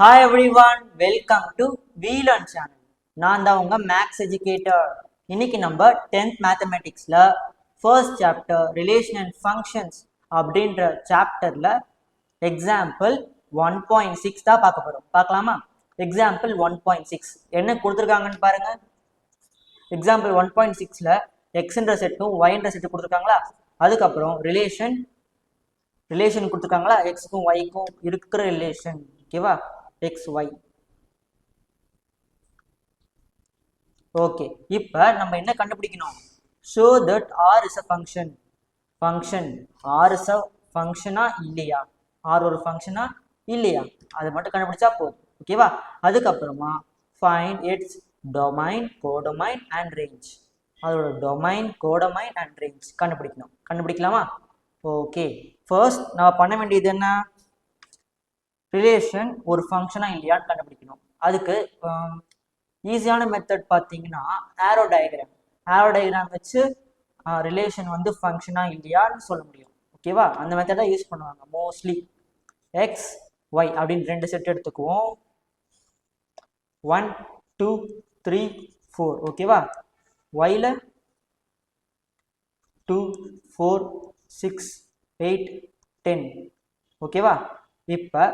Hi everyone welcome to வீலன் channel நான் தான் உங்க மேக்ஸ் எஜுகேட்டர் இன்னைக்கு நம்ம tenth மேத்தமெட்டிக்ஸ்ல first chapter relation and functions அப்படின்ற சாப்டர்ல எக்ஸாம்பிள் ஒன் பாயிண்ட் சிக்ஸ் தான் பார்க்க போறோம். பார்க்கலாமா? எக்ஸாம்பிள் ஒன் பாயிண்ட் சிக்ஸ் என்ன கொடுத்துருக்காங்கன்னு பாருங்க. எக்ஸாம்பிள் ஒன் பாயிண்ட் சிக்ஸ்ல எக்ஸ்ன்ற செட்டும் ஒய்ன்ற செட்டு கொடுத்துருக்காங்களா? அதுக்கப்புறம் ரிலேஷன் ரிலேஷன் கொடுத்துருக்காங்களா? எக்ஸுக்கும் ஒய்க்கும் இருக்கிற ரிலேஷன் ஓகேவா எக்ஸ் ஒய் ஓகே இப்போ நம்ம என்ன கண்டுபிடிக்கணும்? Show that R is a function function R is a ஃபங்க்ஷனா இல்லையா? ஆர் ஒரு ஃபங்க்ஷனா இல்லையா? அதை மட்டும் கண்டுபிடிச்சா போதும். ஓகேவா அதுக்கப்புறமா find its domain codomain and range அதோட டொமைன் கோடொமைன் அண்ட் ரேஞ்ச் கண்டுபிடிக்கணும். கண்டுபிடிக்கலாமா? ஓகே ஃபர்ஸ்ட் நம்ம பண்ண வேண்டியது என்ன? ரிலேஷன் ஒரு ஃபங்க்ஷனா இல்லையான்னு கண்டுபிடிக்கணும். அதுக்கு ஈஸியான மெத்தட் பார்த்தீங்கன்னா ஆரோ டயக்ராம் ஆரோ டயக்ராம் வச்சு ரிலேஷன் வந்து ஃபங்க்ஷனா இல்லையான்னு சொல்ல முடியும். ஓகேவா அந்த மெத்தடை யூஸ் பண்ணுவாங்க மோஸ்ட்லி எக்ஸ் ஒய் அப்படின்னு ரெண்டு செட் எடுத்துக்குவோம். ஒன் டூ த்ரீ ஃபோர் ஓகேவா while two four six eight ten ஓகேவா இப்போ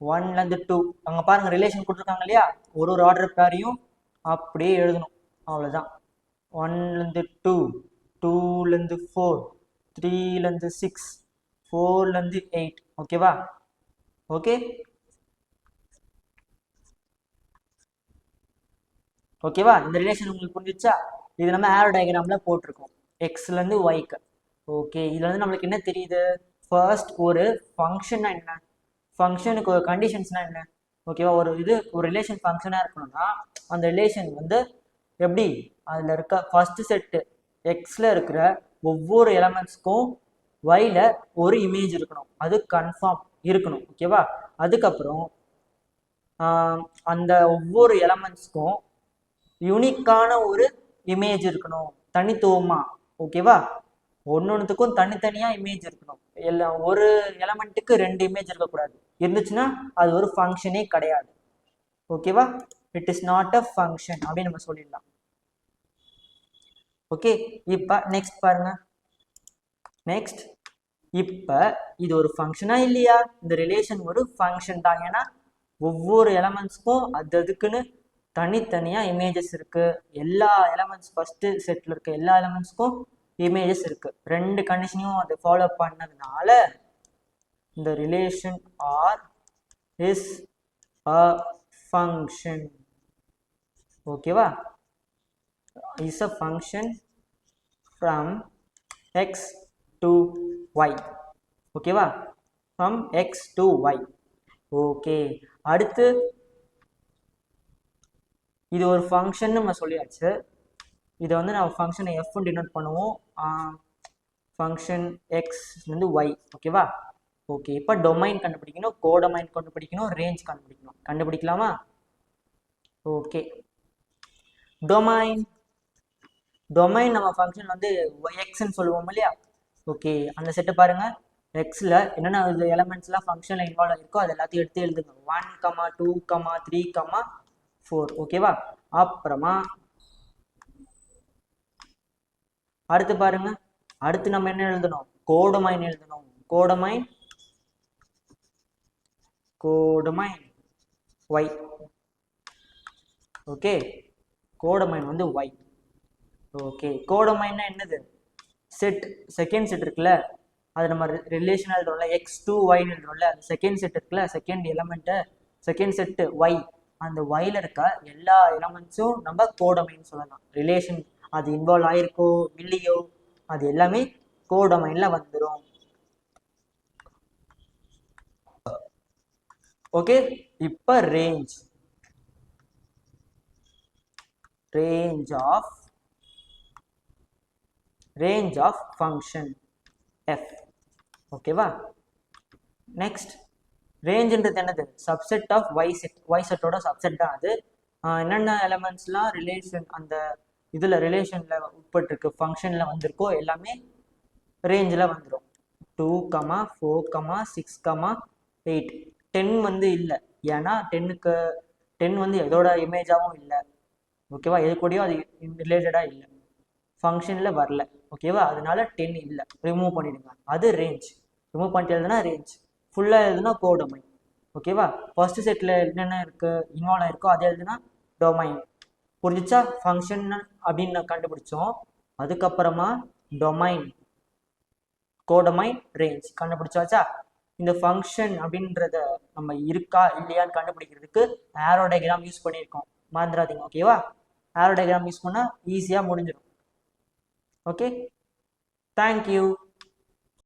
ஒன்லேருந்து டூ அங்கே பாருங்கள் ரிலேஷன் கொடுத்துருக்காங்க இல்லையா? ஒரு ஒரு ஆர்டர் பேரையும் அப்படியே எழுதணும். அவ்வளோதான் ஒன்லேருந்து டூ டூலேருந்து ஃபோர் த்ரீலேருந்து சிக்ஸ் ஃபோர்லேருந்து எயிட் ஓகேவா ஓகே ஓகேவா இந்த ரிலேஷன் உங்களுக்கு புரிஞ்சிச்சா? இது நம்ம ஆரோ டயக்ராமில் போட்டிருக்கோம். எக்ஸ்லேருந்து ஒய்க்கு ஓகே இதில் வந்து நம்மளுக்கு என்ன தெரியுது? ஃபர்ஸ்ட் ஒரு ஃபங்க்ஷன்னா என்ன? ஃபங்க்ஷனுக்கு ஒரு கண்டிஷன்ஸ்னால் என்ன? ஓகேவா ஒரு இது ஒரு ரிலேஷன் ஃபங்க்ஷனாக இருக்கணும்னா அந்த ரிலேஷன் வந்து எப்படி? அதில் இருக்க ஃபஸ்ட்டு செட்டு எக்ஸில் இருக்கிற ஒவ்வொரு எலமெண்ட்ஸ்க்கும் ஒயில் ஒரு இமேஜ் இருக்கணும். அது கன்ஃபார்ம் இருக்கணும். ஓகேவா அதுக்கப்புறம் அந்த ஒவ்வொரு எலமெண்ட்ஸ்க்கும் யூனிக்கான ஒரு இமேஜ் இருக்கணும். தனித்துவமாக ஓகேவா ஒன்று ஒன்றுத்துக்கும் தனித்தனியாக இமேஜ் இருக்கணும். எல்லாம் ஒரு எலமெண்ட்டுக்கு ரெண்டு இமேஜ் இருக்கக்கூடாது. இருந்துச்சுன்னா அது ஒரு ஃபங்க்ஷனே கிடையாது. ஓகேவா it is not a function அப்படின்னு நம்ம சொல்லிடலாம். ஓகே இப்போ நெக்ஸ்ட் பாருங்க. நெக்ஸ்ட் இப்போ இது ஒரு ஃபங்க்ஷனா இல்லையா? இந்த ரிலேஷன் ஒரு ஃபங்க்ஷன் தான். ஏன்னா ஒவ்வொரு எலமெண்ட்ஸ்க்கும் அது அதுக்குன்னு தனித்தனியாக இமேஜஸ் இருக்குது எல்லா எலமெண்ட்ஸ் ஃபஸ்ட்டு செட்டில் இருக்க எல்லா எலமெண்ட்ஸ்க்கும் இமேஜஸ் இருக்குது ரெண்டு கண்டிஷனையும் அதை ஃபாலோ பண்ணதுனால இந்த relation R is a function ஓகேவா is a function from X to Y ஓகேவா from X to Y okay அடுத்து இது ஒரு ஃபங்க்ஷன் நம்ம சொல்லியாச்சு. இதை வந்து நம்ம ஃபங்க்ஷனை எஃப் டினோட் பண்ணுவோம். ஃபங்க்ஷன் எக்ஸ் வந்து ஒய் ஓகேவா ஓகே இப்போ டொமைன் கண்டுபிடிக்கணும் கோடொமைன் கண்டுபிடிக்கணும் ரேஞ்ச் கண்டுபிடிக்கணும். கண்டுபிடிக்கலாமா? ஓகே டொமைன் டொமைன் நம்ம ஃபங்க்ஷன் வந்து எக்ஸ்ன்னு சொல்லுவோம் இல்லையா? ஓகே அந்த செட்டை பாருங்கள் எக்ஸில் என்னென்ன எலமெண்ட்ஸ்லாம் ஃபங்க்ஷனில் இன்வால்வ் ஆகிருக்கோ அது எல்லாத்தையும் எடுத்து எழுதுங்க. One comma two comma three comma four ஓகேவா அப்புறமா அடுத்து பாருங்க. அடுத்து நம்ம என்ன எழுதணும்? கோடமைன் எழுதணும். Codomain codomain. Y okay codomain வந்து ஒய் ஓகே கோடமைன்னா என்னது? செட் செகண்ட் செட் இருக்குல்ல? அது நம்ம ரிலேஷன் எழுதுறோம்ல? எக்ஸ் டூ ஒய்னு எழுதுறோம்ல? அந்த செகண்ட் செட் இருக்குல்ல? Second element second set Y அந்த ஒயில் இருக்க எல்லா எலமெண்ட்ஸும் நம்ம கோடமைன்னு சொல்லலாம். ரிலேஷன் அது இன்வால்வ் ஆயிருக்கோ இல்லையோ அது எல்லாமே கோடமைனில் வந்துடும் ஓகே இப்போ range range of range of function F ஓகேவா நெக்ஸ்ட் ரேஞ்சுன்றது என்னது? Subset of Y set Y செட்டோட சப்செட் தான் அது. என்னென்ன எலமெண்ட்ஸ்லாம் ரிலேஷன் அந்த இதில் ரிலேஷனில் உட்பட்டிருக்கு ஃபங்க்ஷனில் வந்திருக்கோ எல்லாமே ரேஞ்சில் வந்துடும் two comma four comma six comma eight ten வந்து இல்லை. ஏன்னா டென்னுக்கு டென் வந்து எதோட இமேஜாகவும் இல்லை. ஓகேவா எது கூடயும் அது ரிலேட்டடாக இல்லை. ஃபங்க்ஷனில் வரல. ஓகேவா அதனால டென் இல்லை. ரிமூவ் பண்ணிடுங்க. அது ரேஞ்ச் ரிமூவ் பண்ணிட்டு எழுதுனா ரேஞ்ச் ஃபுல்லாக எழுதுனா கோ டொமைன் ஓகேவா ஃபர்ஸ்ட் செட்டில் என்னென்ன இருக்குது இன்வால்வ் ஆயிருக்கோ அது எழுதுனா டொமைன் புரிஞ்சிச்சா? ஃபங்க்ஷன் அப்படின்னு கண்டுபிடிச்சோம். அதுக்கப்புறமா டொமைன் கோடமைன் ரேஞ்ச் கண்டுபிடிச்சாச்சா? இந்த ஃபங்க்ஷன் அப்படின்றத நம்ம இருக்கா இல்லையான்னு கண்டுபிடிக்கிறதுக்கு ஆரோ டயக்ராம் யூஸ் பண்ணியிருக்கோம். மறந்துடாதீங்க ஓகேவா ஆரோ டயக்ராம் யூஸ் பண்ணால் ஈஸியாக முடிஞ்சிடும். Okay thank you